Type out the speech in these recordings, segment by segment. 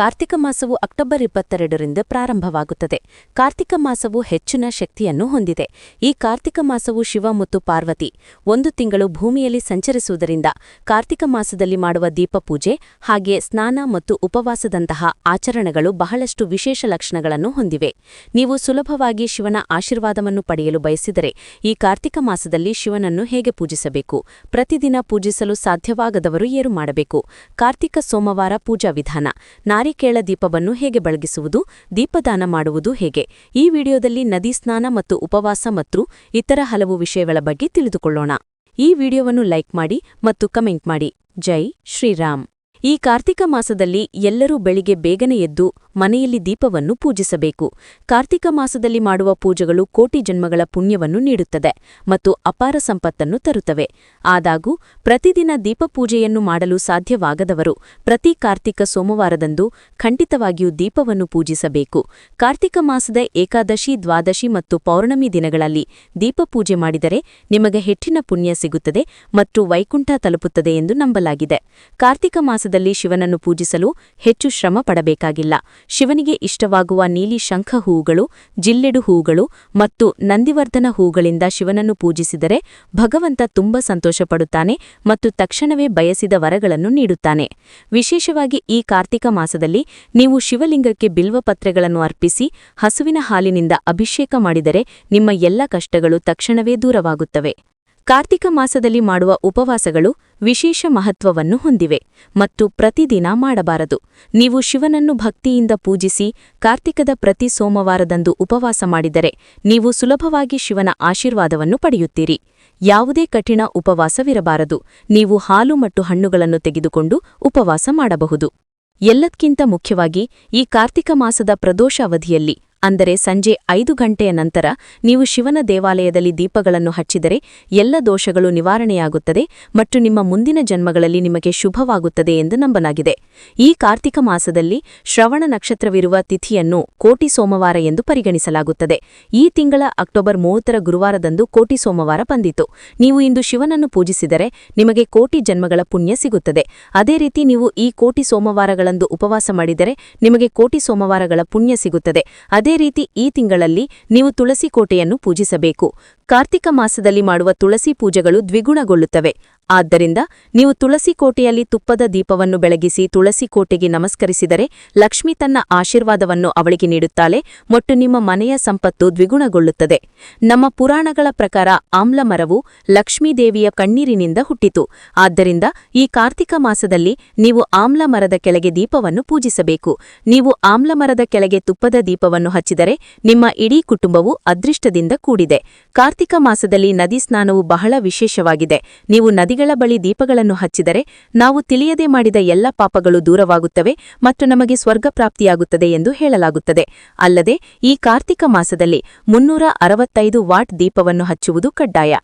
Kartika ಮಾಸವು October ಇಪ್ಪತ್ತೆರಡರಿಂದ ಪ್ರಾರಂಭವಾಗುತ್ತದೆ. ಕಾರ್ತಿಕ ಮಾಸವು ಹೆಚ್ಚಿನ ಶಕ್ತಿಯನ್ನು ಹೊಂದಿದೆ. ಈ ಕಾರ್ತಿಕ ಮಾಸವು ಶಿವ ಮತ್ತು ಪಾರ್ವತಿ ಒಂದು ತಿಂಗಳು ಭೂಮಿಯಲ್ಲಿ ಸಂಚರಿಸುವುದರಿಂದ ಕಾರ್ತಿಕ ಮಾಸದಲ್ಲಿ ಮಾಡುವ ದೀಪಪೂಜೆ ಹಾಗೆ ಸ್ನಾನ ಮತ್ತು ಉಪವಾಸದಂತಹ ಆಚರಣೆಗಳು ಬಹಳಷ್ಟು ವಿಶೇಷ ಲಕ್ಷಣಗಳನ್ನು ಹೊಂದಿವೆ. ನೀವು ಸುಲಭವಾಗಿ ಶಿವನ ಆಶೀರ್ವಾದವನ್ನು ಪಡೆಯಲು ಬಯಸಿದರೆ ಈ ಕಾರ್ತಿಕ ಮಾಸದಲ್ಲಿ ಶಿವನನ್ನು ಹೇಗೆ ಪೂಜಿಸಬೇಕು? ಪ್ರತಿದಿನ ಪೂಜಿಸಲು ಸಾಧ್ಯವಾಗದವರು ಏರು ಮಾಡಬೇಕು. ಕಾರ್ತಿಕ ಸೋಮವಾರ ಪೂಜಾ ವಿಧಾನ. ನಾರಿಕೇಳ ದೀಪವನ್ನು ಹೇಗೆ ಬೆಳಗಿಸುವುದು, ದೀಪದಾನ ಮಾಡುವುದು ಹೇಗೆ, ಈ ವಿಡಿಯೋದಲ್ಲಿ ನದಿ ಸ್ನಾನ ಮತ್ತು ಉಪವಾಸ ಮತ್ತು ಇತರ ಹಲವು ವಿಷಯಗಳ ಬಗ್ಗೆ ತಿಳಿದುಕೊಳ್ಳೋಣ. ಈ ವಿಡಿಯೋವನ್ನು ಲೈಕ್ ಮಾಡಿ ಮತ್ತು ಕಮೆಂಟ್ ಮಾಡಿ. ಜೈ ಶ್ರೀರಾಮ್. ಈ ಕಾರ್ತಿಕ ಮಾಸದಲ್ಲಿ ಎಲ್ಲರೂ ಬೆಳಿಗ್ಗೆ ಬೇಗನೆ ಎದ್ದು ಮನೆಯಲ್ಲಿ ದೀಪವನ್ನು ಪೂಜಿಸಬೇಕು. ಕಾರ್ತಿಕ ಮಾಸದಲ್ಲಿ ಮಾಡುವ ಪೂಜೆಗಳು ಕೋಟಿ ಜನ್ಮಗಳ ಪುಣ್ಯವನ್ನು ನೀಡುತ್ತದೆ ಮತ್ತು ಅಪಾರ ಸಂಪತ್ತನ್ನು ತರುತ್ತವೆ. ಆದಾಗೂ ಪ್ರತಿದಿನ ದೀಪಪೂಜೆಯನ್ನು ಮಾಡಲು ಸಾಧ್ಯವಾಗದವರು ಪ್ರತಿ ಕಾರ್ತಿಕ ಸೋಮವಾರದಂದು ಖಂಡಿತವಾಗಿಯೂ ದೀಪವನ್ನು ಪೂಜಿಸಬೇಕು. ಕಾರ್ತಿಕ ಮಾಸದ ಏಕಾದಶಿ, ದ್ವಾದಶಿ ಮತ್ತು ಪೌರ್ಣಮಿ ದಿನಗಳಲ್ಲಿ ದೀಪಪೂಜೆ ಮಾಡಿದರೆ ನಿಮಗೆ ಹೆಚ್ಚಿನ ಪುಣ್ಯ ಸಿಗುತ್ತದೆ ಮತ್ತು ವೈಕುಂಠ ತಲುಪುತ್ತದೆ ಎಂದು ನಂಬಲಾಗಿದೆ. ಕಾರ್ತಿಕ ಮಾಸದಲ್ಲಿ ಶಿವನನ್ನು ಪೂಜಿಸಲು ಹೆಚ್ಚು ಶ್ರಮ ಪಡಬೇಕಾಗಿಲ್ಲ. ಶಿವನಿಗೆ ಇಷ್ಟವಾಗುವ ನೀಲಿ ಶಂಖ ಹೂಗಳು, ಜಿಲ್ಲೆಡು ಹೂಗಳು ಮತ್ತು ನಂದಿವರ್ಧನ ಹೂಗಳಿಂದ ಶಿವನನ್ನು ಪೂಜಿಸಿದರೆ ಭಗವಂತ ತುಂಬ ಸಂತೋಷಪಡುತ್ತಾನೆ ಮತ್ತು ತಕ್ಷಣವೇ ಬಯಸಿದ ವರಗಳನ್ನು ನೀಡುತ್ತಾನೆ. ವಿಶೇಷವಾಗಿ ಈ ಕಾರ್ತಿಕ ಮಾಸದಲ್ಲಿ ನೀವು ಶಿವಲಿಂಗಕ್ಕೆ ಬಿಲ್ವಪತ್ರೆಗಳನ್ನು ಅರ್ಪಿಸಿ ಹಸುವಿನ ಹಾಲಿನಿಂದ ಅಭಿಷೇಕ ಮಾಡಿದರೆ ನಿಮ್ಮ ಎಲ್ಲ ಕಷ್ಟಗಳು ತಕ್ಷಣವೇ ದೂರವಾಗುತ್ತವೆ. ಕಾರ್ತಿಕ ಮಾಸದಲ್ಲಿ ಮಾಡುವ ಉಪವಾಸಗಳು ವಿಶೇಷ ಮಹತ್ವವನ್ನು ಹೊಂದಿವೆ ಮತ್ತು ಪ್ರತಿದಿನ ಮಾಡಬಾರದು. ನೀವು ಶಿವನನ್ನು ಭಕ್ತಿಯಿಂದ ಪೂಜಿಸಿ ಕಾರ್ತಿಕದ ಪ್ರತಿ ಸೋಮವಾರದಂದು ಉಪವಾಸ ಮಾಡಿದರೆ ನೀವು ಸುಲಭವಾಗಿ ಶಿವನ ಆಶೀರ್ವಾದವನ್ನು ಪಡೆಯುತ್ತೀರಿ. ಯಾವುದೇ ಕಠಿಣ ಉಪವಾಸವಿರಬಾರದು. ನೀವು ಹಾಲು ಮತ್ತು ಹಣ್ಣುಗಳನ್ನು ತೆಗೆದುಕೊಂಡು ಉಪವಾಸ ಮಾಡಬಹುದು. ಎಲ್ಲಕ್ಕಿಂತ ಮುಖ್ಯವಾಗಿ ಈ ಕಾರ್ತಿಕ ಮಾಸದ ಪ್ರದೋಷ ಅವಧಿಯಲ್ಲಿ ಅಂದರೆ ಸಂಜೆ ಐದು ಗಂಟೆಯ ನಂತರ ನೀವು ಶಿವನ ದೇವಾಲಯದಲ್ಲಿ ದೀಪಗಳನ್ನು ಹಚ್ಚಿದರೆ ಎಲ್ಲ ದೋಷಗಳು ನಿವಾರಣೆಯಾಗುತ್ತದೆ ಮತ್ತು ನಿಮ್ಮ ಮುಂದಿನ ಜನ್ಮಗಳಲ್ಲಿ ನಿಮಗೆ ಶುಭವಾಗುತ್ತದೆ ಎಂದು ನಂಬಲಾಗಿದೆ. ಈ ಕಾರ್ತಿಕ ಮಾಸದಲ್ಲಿ ಶ್ರವಣ ನಕ್ಷತ್ರವಿರುವ ತಿಥಿಯನ್ನು ಕೋಟಿ ಸೋಮವಾರ ಎಂದು ಪರಿಗಣಿಸಲಾಗುತ್ತದೆ. ಈ ತಿಂಗಳ ಅಕ್ಟೋಬರ್ ಮೂವತ್ತರ ಗುರುವಾರದಂದು ಕೋಟಿ ಸೋಮವಾರ ಬಂದಿತು. ನೀವು ಇಂದು ಶಿವನನ್ನು ಪೂಜಿಸಿದರೆ ನಿಮಗೆ ಕೋಟಿ ಜನ್ಮಗಳ ಪುಣ್ಯ ಸಿಗುತ್ತದೆ. ಅದೇ ರೀತಿ ನೀವು ಈ ಕೋಟಿ ಸೋಮವಾರಗಳಂದು ಉಪವಾಸ ಮಾಡಿದರೆ ನಿಮಗೆ ಕೋಟಿ ಸೋಮವಾರಗಳ ಪುಣ್ಯ ಸಿಗುತ್ತದೆ. ಅದೇ ರೀತಿ ಈ ತಿಂಗಳಲ್ಲಿ ನೀವು ತುಳಸಿ ಕೋಟೆಯನ್ನು ಪೂಜಿಸಬೇಕು. ಕಾರ್ತಿಕ ಮಾಸದಲ್ಲಿ ಮಾಡುವ ತುಳಸಿ ಪೂಜೆಗಳು ದ್ವಿಗುಣಗೊಳ್ಳುತ್ತವೆ. ಆದ್ದರಿಂದ ನೀವು ತುಳಸಿ ಕೋಟೆಯಲ್ಲಿ ತುಪ್ಪದ ದೀಪವನ್ನು ಬೆಳಗಿಸಿ ತುಳಸಿ ಕೋಟೆಗೆ ನಮಸ್ಕರಿಸಿದರೆ ಲಕ್ಷ್ಮಿ ತನ್ನ ಆಶೀರ್ವಾದವನ್ನು ಅವಳಿಗೆ ನೀಡುತ್ತಾಳೆ ಮತ್ತು ನಿಮ್ಮ ಮನೆಯ ಸಂಪತ್ತು ದ್ವಿಗುಣಗೊಳ್ಳುತ್ತದೆ. ನಮ್ಮ ಪುರಾಣಗಳ ಪ್ರಕಾರ ಆಮ್ಲ ಮರವು ಲಕ್ಷ್ಮೀದೇವಿಯ ಕಣ್ಣೀರಿನಿಂದ ಹುಟ್ಟಿತು. ಆದ್ದರಿಂದ ಈ ಕಾರ್ತಿಕ ಮಾಸದಲ್ಲಿ ನೀವು ಆಮ್ಲ ಮರದ ಕೆಳಗೆ ದೀಪವನ್ನು ಪೂಜಿಸಬೇಕು. ನೀವು ಆಮ್ಲ ಮರದ ಕೆಳಗೆ ತುಪ್ಪದ ದೀಪವನ್ನು ಹಚ್ಚಿದರೆ ನಿಮ್ಮ ಇಡೀ ಕುಟುಂಬವು ಅದೃಷ್ಟದಿಂದ ಕೂಡಿದೆ. ಮಾಸದಲ್ಲಿ ನದಿ ಸ್ನಾನವು ಬಹಳ ವಿಶೇಷವಾಗಿದೆ. ನೀವು ನದಿಗಳ ಬಳಿ ದೀಪಗಳನ್ನು ಹಚ್ಚಿದರೆ ನಾವು ತಿಳಿಯದೆ ಮಾಡಿದ ಎಲ್ಲ ಪಾಪಗಳು ದೂರವಾಗುತ್ತವೆ ಮತ್ತು ನಮಗೆ ಸ್ವರ್ಗ ಪ್ರಾಪ್ತಿಯಾಗುತ್ತದೆ ಎಂದು ಹೇಳಲಾಗುತ್ತದೆ. ಅಲ್ಲದೆ, ಈ ಕಾರ್ತಿಕ ಮಾಸದಲ್ಲಿ ಮುನ್ನೂರ ಅರವತ್ತೈದು ವಾಟ್ ದೀಪವನ್ನು ಹಚ್ಚುವುದು ಕಡ್ಡಾಯ.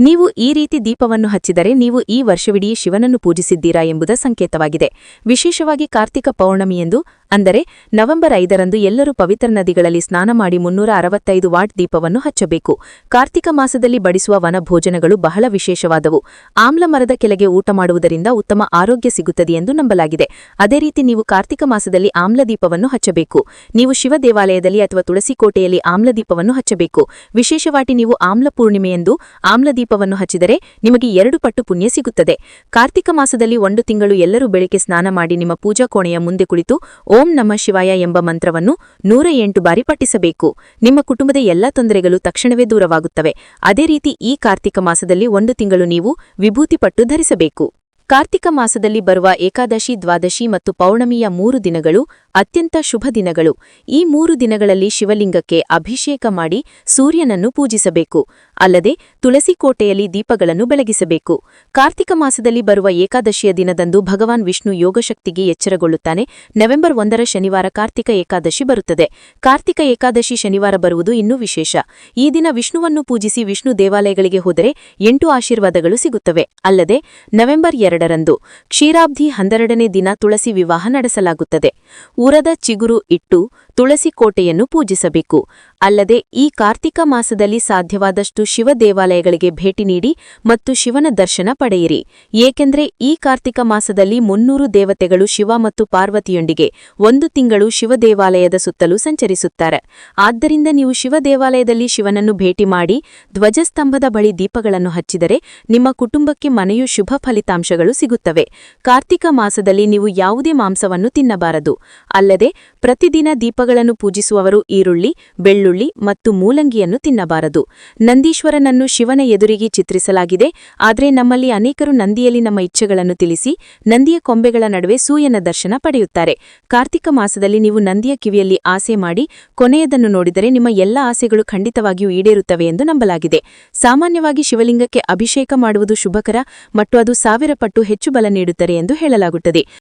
ನೀವು ಈ ರೀತಿ ದೀಪವನ್ನು ಹಚ್ಚಿದರೆ ನೀವು ಈ ವರ್ಷವಿಡೀ ಶಿವನನ್ನು ಪೂಜಿಸಿದ್ದೀರಾ ಎಂಬುದ ಸಂಕೇತವಾಗಿದೆ. ವಿಶೇಷವಾಗಿ ಕಾರ್ತಿಕ ಪೌರ್ಣಮಿಯೆಂದು ಅಂದರೆ ನವೆಂಬರ್ ಐದರಂದು ಎಲ್ಲರೂ ಪವಿತ್ರ ನದಿಗಳಲ್ಲಿ ಸ್ನಾನ ಮಾಡಿ ಮುನ್ನೂರ ಅರವತ್ತೈದು ವಾಟ್ ದೀಪವನ್ನು ಹಚ್ಚಬೇಕು. ಕಾರ್ತಿಕ ಮಾಸದಲ್ಲಿ ಬಡಿಸುವ ವನ ಭೋಜನಗಳು ಬಹಳ ವಿಶೇಷವಾದವು. ಆಮ್ಲ ಮರದ ಕೆಳಗೆ ಊಟ ಮಾಡುವುದರಿಂದ ಉತ್ತಮ ಆರೋಗ್ಯ ಸಿಗುತ್ತದೆ ಎಂದು ನಂಬಲಾಗಿದೆ. ಅದೇ ರೀತಿ ನೀವು ಕಾರ್ತಿಕ ಮಾಸದಲ್ಲಿ ಆಮ್ಲದೀಪವನ್ನು ಹಚ್ಚಬೇಕು. ನೀವು ಶಿವ ದೇವಾಲಯದಲ್ಲಿ ಅಥವಾ ತುಳಸಿ ಕೋಟೆಯಲ್ಲಿ ಆಮ್ಲ ದೀಪವನ್ನು ಹಚ್ಚಬೇಕು. ವಿಶೇಷವಾಗಿ ನೀವು ಆಮ್ಲ ಪೂರ್ಣಿಮೆಯೆಂದು ಆಮ್ಲದೀಪವನ್ನು ಹಚ್ಚಿದರೆ ನಿಮಗೆ ಎರಡು ಪಟ್ಟು ಪುಣ್ಯ ಸಿಗುತ್ತದೆ. ಕಾರ್ತಿಕ ಮಾಸದಲ್ಲಿ ಒಂದು ತಿಂಗಳು ಎಲ್ಲರೂ ಬೆಳಿಗ್ಗೆ ಸ್ನಾನ ಮಾಡಿ ನಿಮ್ಮ ಪೂಜಾ ಕೋಣೆಯ ಮುಂದೆ ಕುಳಿತು ನಮ ಶಿವಾಯ ಎಂಬ ಮಂತ್ರವನ್ನು ನೂರ ಎಂಟು ಬಾರಿ ಪಠಿಸಬೇಕು. ನಿಮ್ಮ ಕುಟುಂಬದ ಎಲ್ಲಾ ತೊಂದರೆಗಳು ತಕ್ಷಣವೇ ದೂರವಾಗುತ್ತವೆ. ಅದೇ ರೀತಿ ಈ ಕಾರ್ತಿಕ ಮಾಸದಲ್ಲಿ ಒಂದು ತಿಂಗಳು ನೀವು ವಿಭೂತಿ ಪಟ್ಟು ಧರಿಸಬೇಕು. ಕಾರ್ತಿಕ ಮಾಸದಲ್ಲಿ ಬರುವ ಏಕಾದಶಿ, ದ್ವಾದಶಿ ಮತ್ತು ಪೌರ್ಣಮಿಯ ಮೂರು ದಿನಗಳು ಅತ್ಯಂತ ಶುಭ ದಿನಗಳು. ಈ ಮೂರು ದಿನಗಳಲ್ಲಿ ಶಿವಲಿಂಗಕ್ಕೆ ಅಭಿಷೇಕ ಮಾಡಿ ಸೂರ್ಯನನ್ನು ಪೂಜಿಸಬೇಕು. ಅಲ್ಲದೆ ತುಳಸಿ ಕೋಟೆಯಲ್ಲಿ ದೀಪಗಳನ್ನು ಬೆಳಗಿಸಬೇಕು. ಕಾರ್ತಿಕ ಮಾಸದಲ್ಲಿ ಬರುವ ಏಕಾದಶಿಯ ದಿನದಂದು ಭಗವಾನ್ ವಿಷ್ಣು ಯೋಗಶಕ್ತಿಗೆ ಎಚ್ಚರಗೊಳ್ಳುತ್ತಾನೆ. ನವೆಂಬರ್ ಒಂದರ ಶನಿವಾರ ಕಾರ್ತಿಕ ಏಕಾದಶಿ ಬರುತ್ತದೆ. ಕಾರ್ತಿಕ ಏಕಾದಶಿ ಶನಿವಾರ ಬರುವುದು ಇನ್ನೂ ವಿಶೇಷ. ಈ ದಿನ ವಿಷ್ಣುವನ್ನು ಪೂಜಿಸಿ ವಿಷ್ಣು ದೇವಾಲಯಗಳಿಗೆ ಹೋದರೆ ಎಂಟು ಆಶೀರ್ವಾದಗಳು ಸಿಗುತ್ತವೆ. ಅಲ್ಲದೆ ನವೆಂಬರ್ ಎರಡರಂದು ಕ್ಷೀರಾಬ್ಧಿ ಹನ್ನೆರಡನೇ ದಿನ ತುಳಸಿ ವಿವಾಹ ನಡೆಸಲಾಗುತ್ತದೆ. ಉರದ ಚಿಗುರು ಇಟ್ಟು ತುಳಸಿ ಕೋಟೆಯನ್ನು ಪೂಜಿಸಬೇಕು. ಅಲ್ಲದೆ ಈ ಕಾರ್ತಿಕ ಮಾಸದಲ್ಲಿ ಸಾಧ್ಯವಾದಷ್ಟು ಶಿವ ದೇವಾಲಯಗಳಿಗೆ ಭೇಟಿ ನೀಡಿ ಮತ್ತು ಶಿವನ ದರ್ಶನ ಪಡೆಯಿರಿ. ಏಕೆಂದರೆ ಈ ಕಾರ್ತಿಕ ಮಾಸದಲ್ಲಿ ಮುನ್ನೂರು ದೇವತೆಗಳು ಶಿವ ಮತ್ತು ಪಾರ್ವತಿಯೊಂದಿಗೆ ಒಂದು ತಿಂಗಳು ಶಿವ ದೇವಾಲಯದ ಸುತ್ತಲೂ ಸಂಚರಿಸುತ್ತಾರೆ. ಆದ್ದರಿಂದ ನೀವು ಶಿವ ದೇವಾಲಯದಲ್ಲಿ ಶಿವನನ್ನು ಭೇಟಿ ಮಾಡಿ ಧ್ವಜಸ್ತಂಭದ ಬಳಿ ದೀಪಗಳನ್ನು ಹಚ್ಚಿದರೆ ನಿಮ್ಮ ಕುಟುಂಬಕ್ಕೆ ಮನೆಯು ಶುಭ ಫಲಿತಾಂಶಗಳು ಸಿಗುತ್ತವೆ. ಕಾರ್ತಿಕ ಮಾಸದಲ್ಲಿ ನೀವು ಯಾವುದೇ ಮಾಂಸವನ್ನು ತಿನ್ನಬಾರದು. ಅಲ್ಲದೆ ಪ್ರತಿದಿನ ದೀಪಗಳನ್ನು ಪೂಜಿಸುವವರು ಈರುಳ್ಳಿ, ಬೆಳ್ಳುಳ್ಳಿ ಮತ್ತು ಮೂಲಂಗಿಯನ್ನು ತಿನ್ನಬಾರದು. ನಂದೀಶ್ವರನನ್ನು ಶಿವನ ಎದುರಿಗೆ ಚಿತ್ರಿಸಲಾಗಿದೆ, ಆದರೆ ನಮ್ಮಲ್ಲಿ ಅನೇಕರು ನಂದಿಯಲ್ಲಿ ನಮ್ಮ ಇಚ್ಛೆಗಳನ್ನು ತಿಳಿಸಿ ನಂದಿಯ ಕೊಂಬೆಗಳ ನಡುವೆ ಸೂಯನ ದರ್ಶನ ಪಡೆಯುತ್ತಾರೆ. ಕಾರ್ತಿಕ ಮಾಸದಲ್ಲಿ ನೀವು ನಂದಿಯ ಕಿವಿಯಲ್ಲಿ ಆಸೆ ಮಾಡಿ ಕೊನೆಯದನ್ನು ನೋಡಿದರೆ ನಿಮ್ಮ ಎಲ್ಲ ಆಸೆಗಳು ಖಂಡಿತವಾಗಿಯೂ ಈಡೇರುತ್ತವೆ ಎಂದು ನಂಬಲಾಗಿದೆ. ಸಾಮಾನ್ಯವಾಗಿ ಶಿವಲಿಂಗಕ್ಕೆ ಅಭಿಷೇಕ ಮಾಡುವುದು ಶುಭಕರ ಮತ್ತು ಅದು ಸಾವಿರ ಪಟ್ಟು ಹೆಚ್ಚು ಬಲ ನೀಡುತ್ತದೆ ಎಂದು ಹೇಳಲಾಗುತ್ತದೆ.